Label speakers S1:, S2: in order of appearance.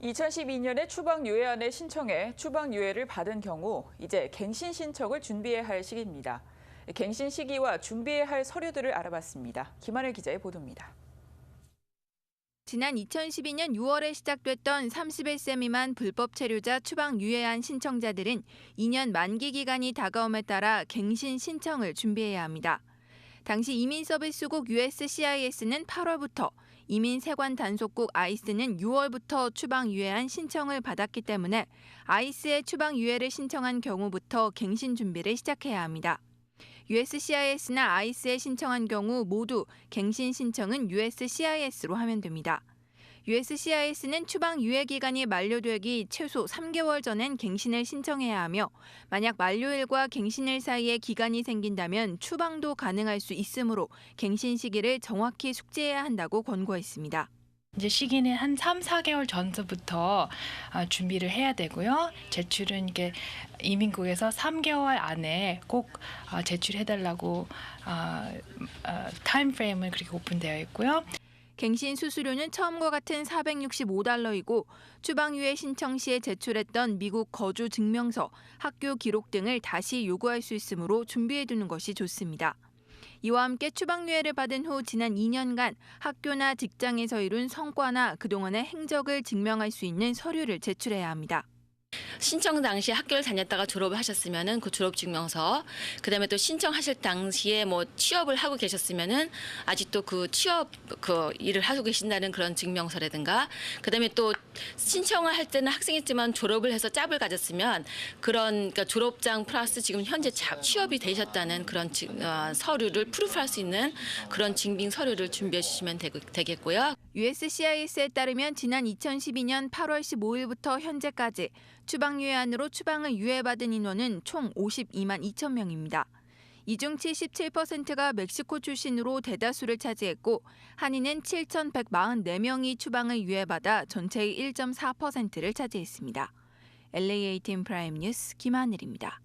S1: 2012년에 추방 유예안을 신청해 추방 유예를 받은 경우 이제 갱신 신청을 준비해야 할 시기입니다. 갱신 시기와 준비해야 할 서류들을 알아봤습니다. 김하늘 기자의 보도입니다.
S2: 지난 2012년 6월에 시작됐던 31세 미만 불법 체류자 추방 유예안 신청자들은 2년 만기 기간이 다가옴에 따라 갱신 신청을 준비해야 합니다. 당시 이민서비스국 USCIS는 8월부터 이민 세관 단속국 아이스는 6월부터 추방 유예안 신청을 받았기 때문에 아이스의 추방 유예를 신청한 경우부터 갱신 준비를 시작해야 합니다. USCIS나 아이스에 신청한 경우 모두 갱신 신청은 USCIS로 하면 됩니다. USCIS는 추방 유예 기간이 만료되기 최소 3개월 전엔 갱신을 신청해야 하며 만약 만료일과 갱신일 사이에 기간이 생긴다면 추방도 가능할 수 있으므로 갱신 시기를 정확히 숙지해야 한다고 권고했습니다.
S3: 이제 시기는 한 3, 4개월 전부터 아, 준비를 해야 되고요. 제출은 이게 이민국에서 3개월 안에 꼭 아, 제출해달라고 아, 타임 프레임은 그렇게 오픈되어 있고요.
S2: 갱신 수수료는 처음과 같은 465달러이고 추방 유예 신청 시에 제출했던 미국 거주 증명서, 학교 기록 등을 다시 요구할 수 있으므로 준비해 두는 것이 좋습니다. 이와 함께 추방 유예를 받은 후 지난 2년간 학교나 직장에서 이룬 성과나 그동안의 행적을 증명할 수 있는 서류를 제출해야 합니다.
S4: 신청 당시에 학교를 다녔다가 졸업을 하셨으면은 그 졸업 증명서, 그다음에 또 신청하실 당시에 뭐 취업을 하고 계셨으면은 아직도 그 취업 그 일을 하고 계신다는 그런 증명서라든가, 그다음에 또 신청을 할 때는 학생이지만 졸업을 해서 짭을 가졌으면 그런 그러니까 졸업장 플러스 지금 현재 자- 취업이 되셨다는 그런 증- 어, 서류를 프루프할 수 있는 그런 증빙 서류를 준비해 주시면 되고- 되겠고요.
S2: USCIS에 따르면 지난 2012년 8월 15일부터 현재까지 추방 유예안으로 추방을 유예받은 인원은 총 52만 2천 명입니다. 이 중 77%가 멕시코 출신으로 대다수를 차지했고 한인은 7,144명이 추방을 유예받아 전체의 1.4%를 차지했습니다. LAATM 프라임 뉴스 김하늘입니다.